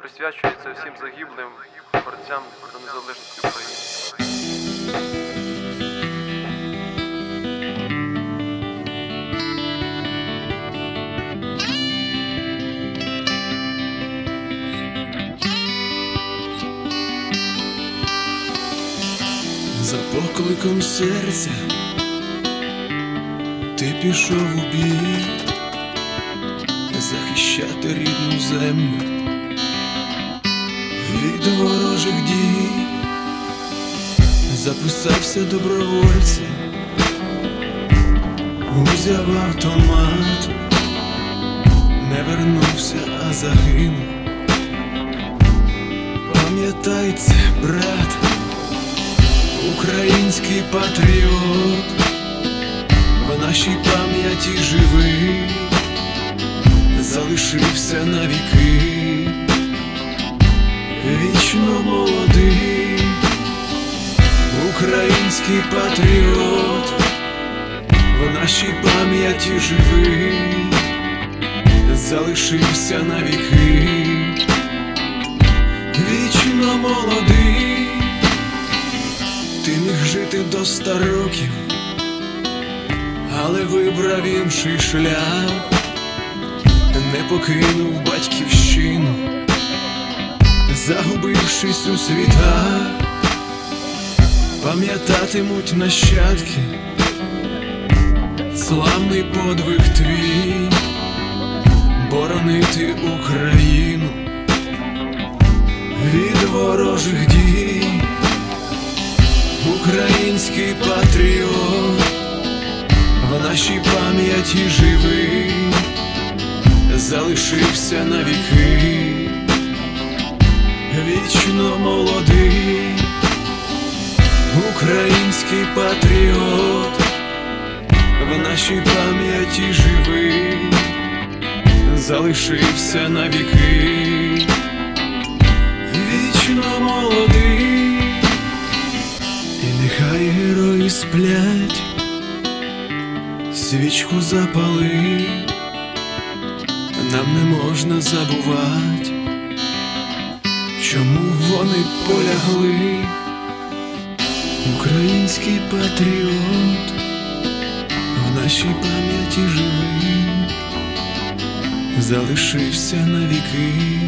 присвячується всім загиблим борцям за незалежність України. За покликом серця ти пішов у бій захищати рідну землю від ворожих дій, записався добровольцем, узяв автомат, не вернувся, а загинув. Пам'ятай це, брат український патріот, в нашій пам'яті живий, залишився навіки, вічно молодий, український патріот, в нашій пам'яті живий, залишився навіки, вічно молодий. Ти міг жити до ста років, але вибрав інший шлях, не покинув батьківщину, загубившись у світах, пам'ятатимуть нащадки, славний подвиг твій, боронити Україну від ворожих дій. Український патріот, в нашій пам'яті живий, залишився навіки, вічно молодий, український патріот, в нашій пам'яті живий, залишився навіки, вічно молодий. І нехай герої сплять, свічку запали, нам не можна забувати, чому вони полягли, український патріот, в нашій пам'яті живий, залишився навіки.